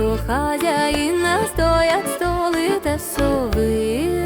що хазяїна стоять столи та сови.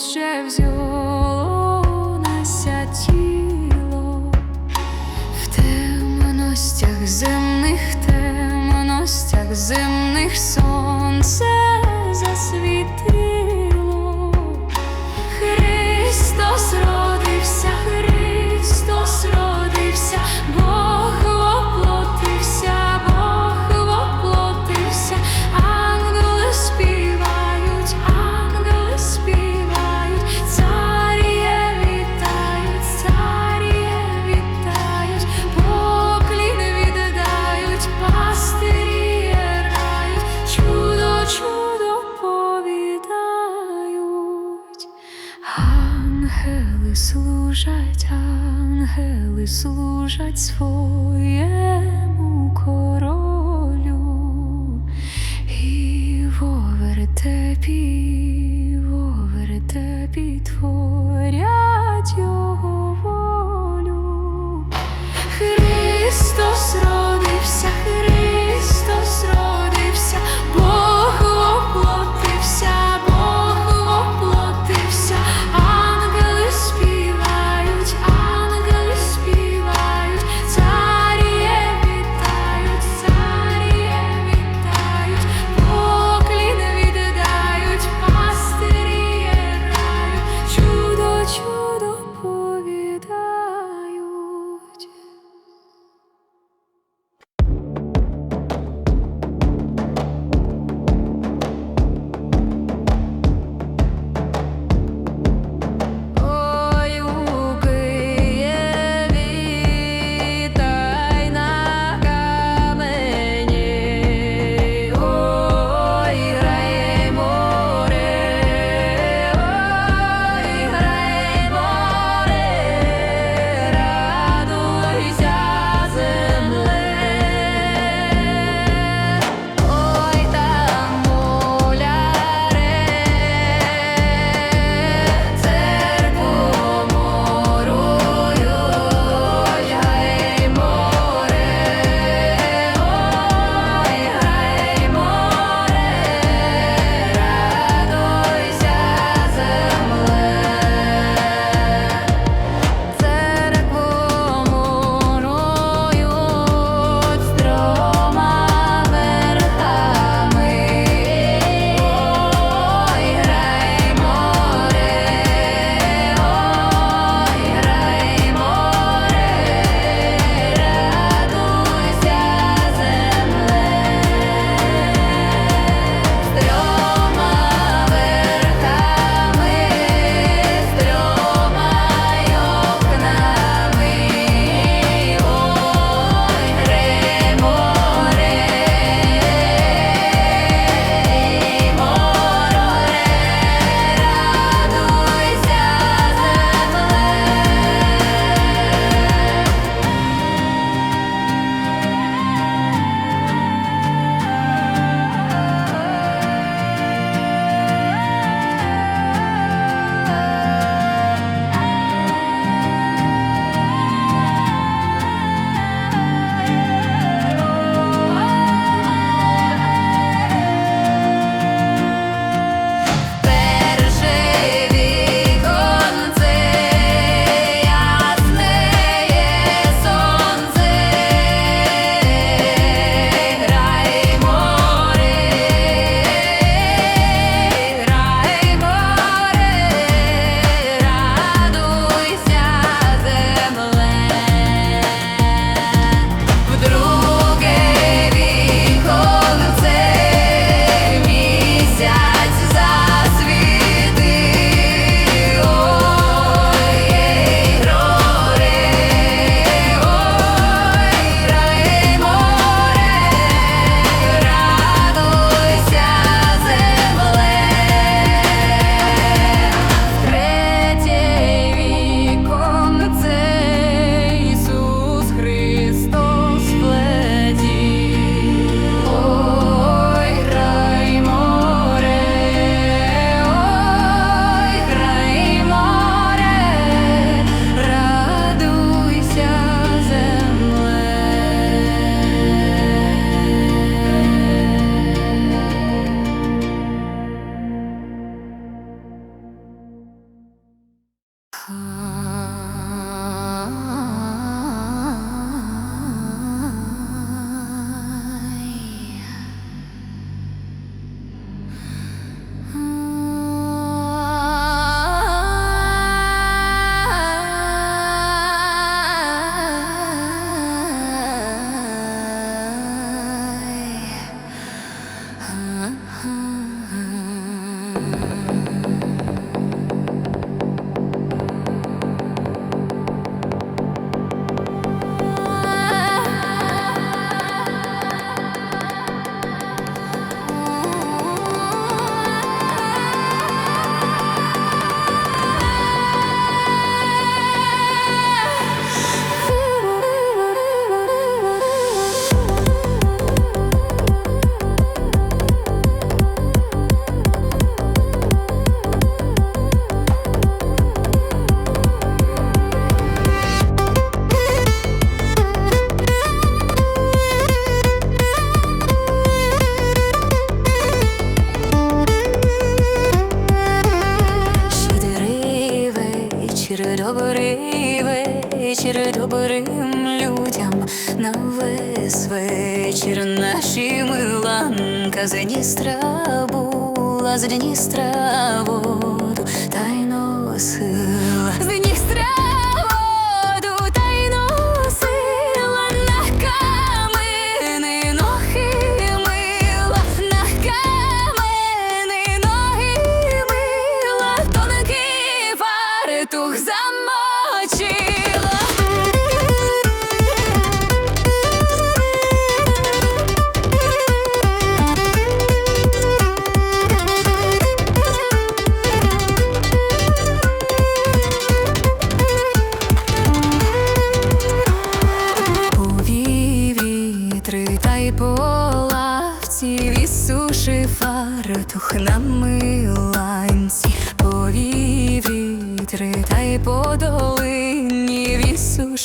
ще взялося тіло в темностях земних, темностях земних сонце. Вірять своєму королю і вовертепі, вовертепі твою. з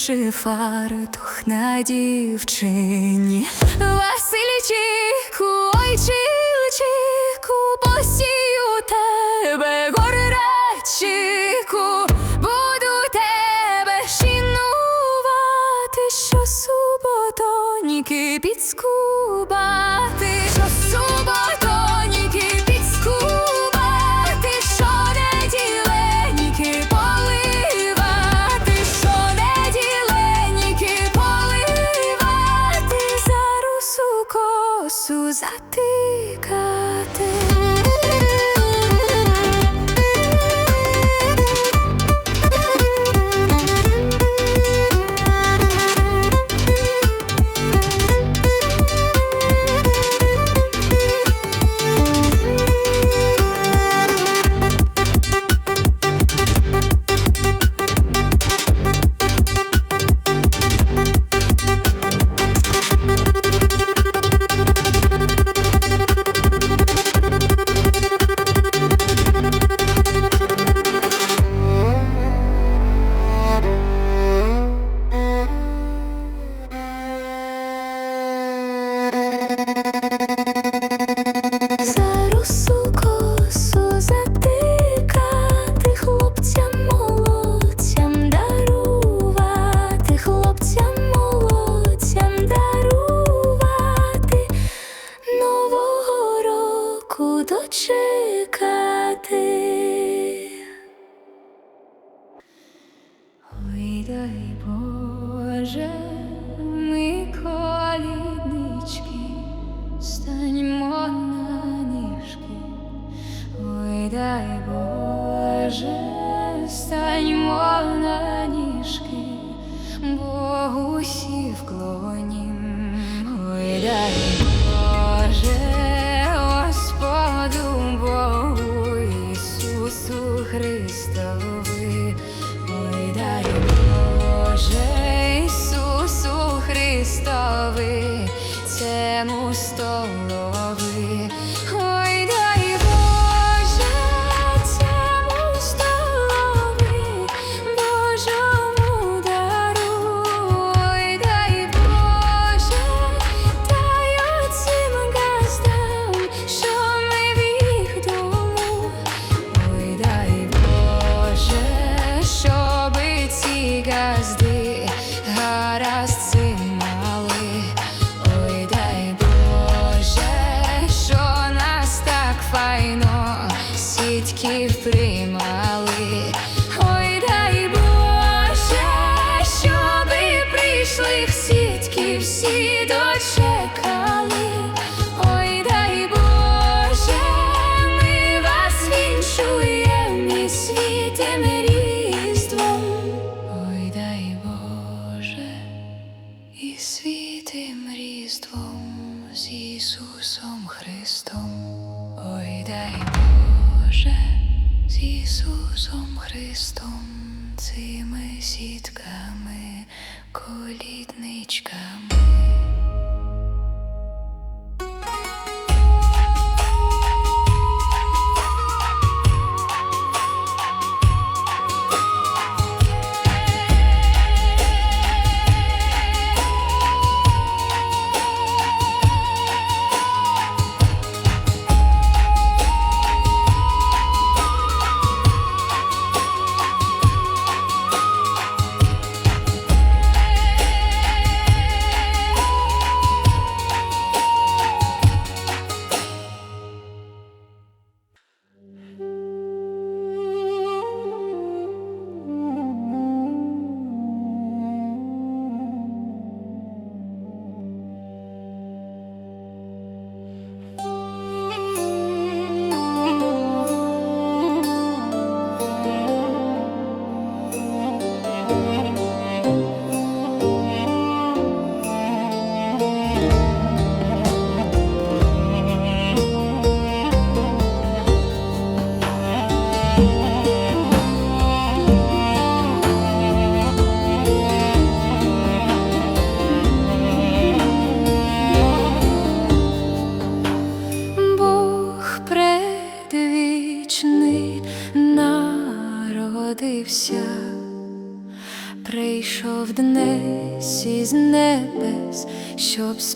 Випивши фартух на дівчині, Васильчику, ой, чилчику, посію тебе, горечику, буду тебе шинувати, що суботоніки підску. станьмо на ніжки, Богу сів клоні.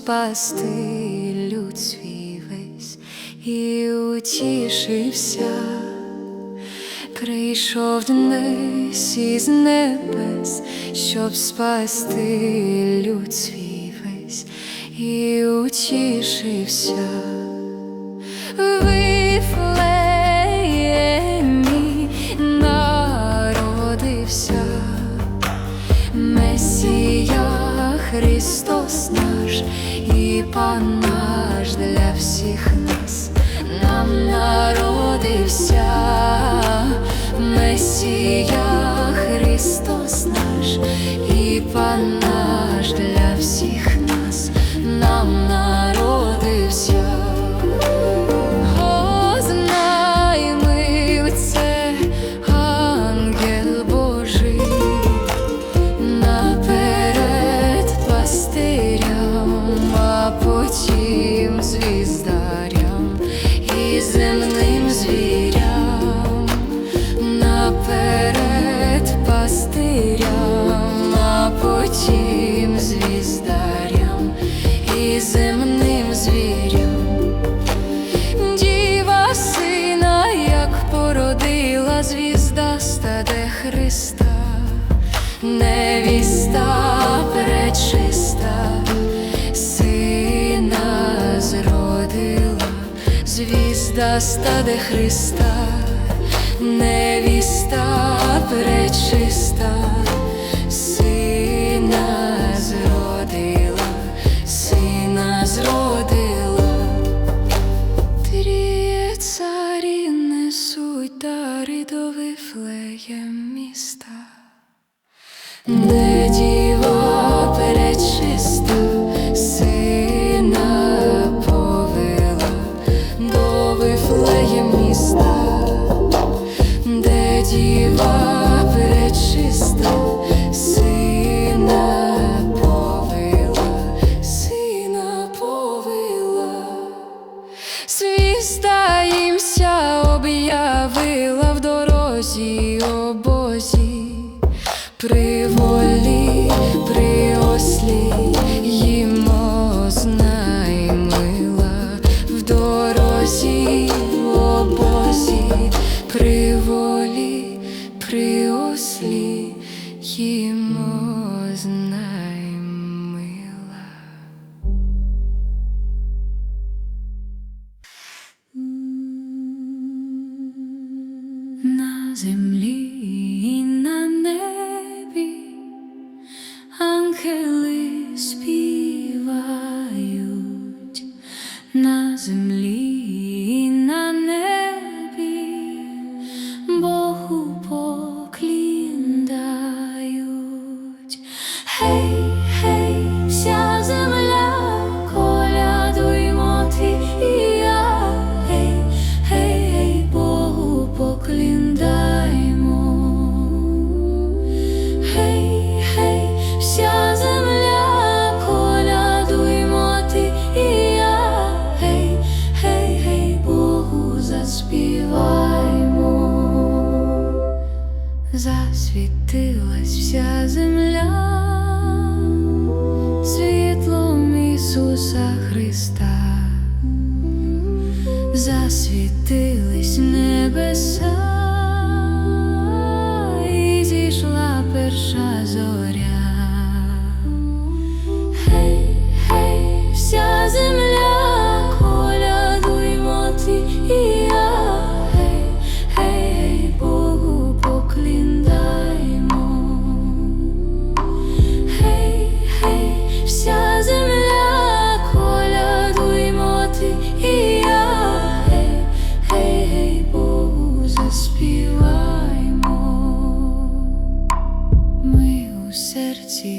спасти люд свій весь і утішився, прийшов днес із небес, щоб спасти люд свій весь і утішився. пан наш для всіх нас, нам народився, Месія Христос наш і пан. та стаде Христа, невіста пречиста, сина зродила, сина зродила, царі несуть дари до вифлеє міста. землі. засвітилась вся земля світлом Ісуса Христа, засвітилась.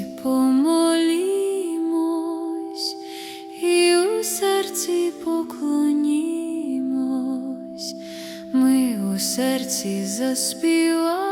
Всі помолімось і у серці поклонімось, ми у.